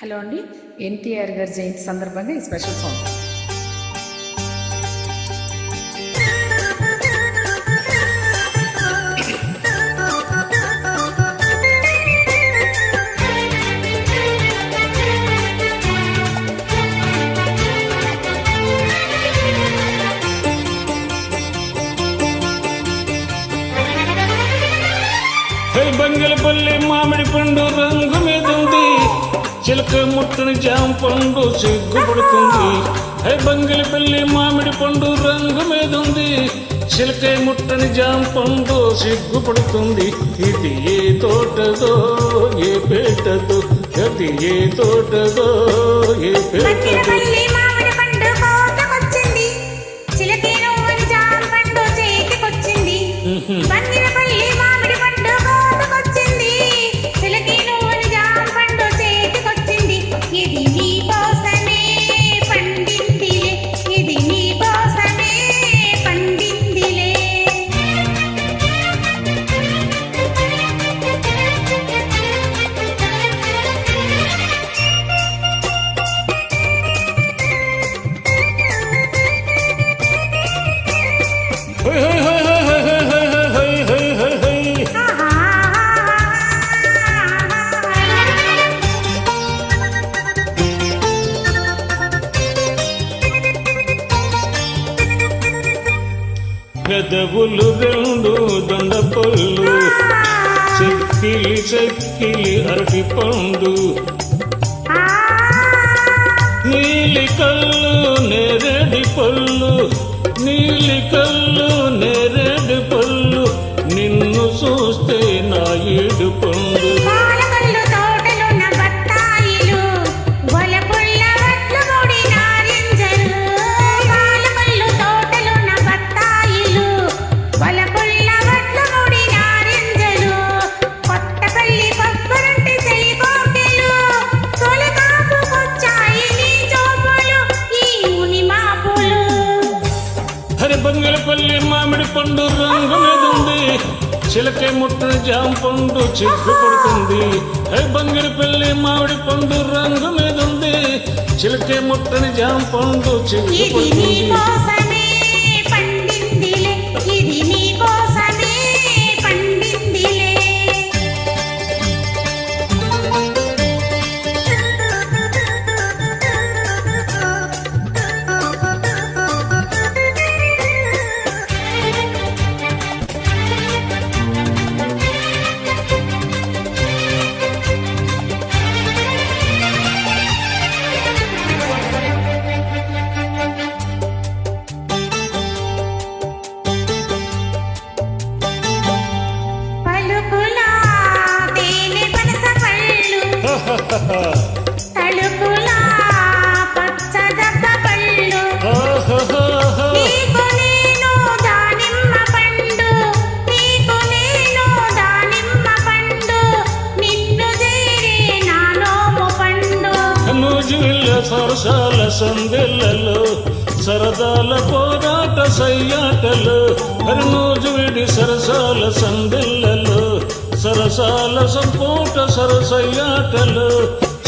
Hello అండి. ఎన్టీఆర్ గారి జయంతి సందర్భంగా ఈ స్పెషల్ సాంగ్ బంగళపల్లి మామిడి పండు రంగు మీద ఉంది. చిలక ముట్టని జామ పండు సిగ్గుపడుతుంది బంగిలి బంగళపల్లి మామిడి పండు రంగు మీద ఉంది. చిలక ముట్టని జామ పండు సిగ్గుపడుతుంది ఇది ఏ తోటదో ఏ పేటదో ఇది ఏ తోటదో ఏ పేటదో. పెదవులు రెండు దొండపళ్ళు. చెక్కిలి చెక్కిలి అరటి పండు. నీలి కళ్ళు నేరేడి పళ్ళు. పండు రంగు మీదుంది. చిలకే ముట్టిన జామ పండు చిక్కు పడుతుంది హే బంగిరి పెళ్ళి మామిడి పండు రంగు మీదుంది. చిలకే ముట్టని జామ పండు చిక్కు పడుతుంది సరసాల సందెల్లలో సరదాల పోరాట సయ్యాటలు నూజువిడి సరసాల సందెల్లలో సరసాల సంపూట సరసయ్యాటలు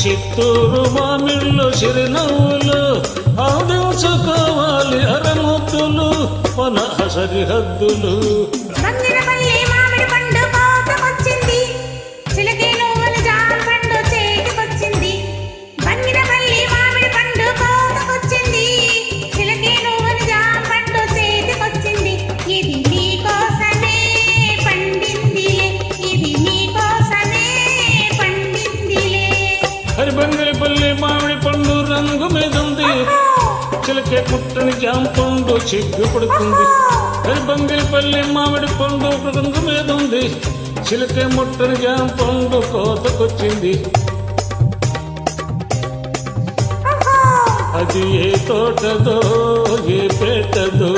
చిత్తూరు మామిళ్ళు చిరునవ్వులు కావాలి అరముద్దులు మన సరిహద్దులు. చిలకే పుట్టని జామ పండు చిగ్గు పడుతుంది. బంగిలిపల్లి మామిడి పండు రంగు మీద ఉంది. చిలకే ముట్టని జామ పండు కోతకొచ్చింది. అది ఏ తోటదో ఏ పేటదో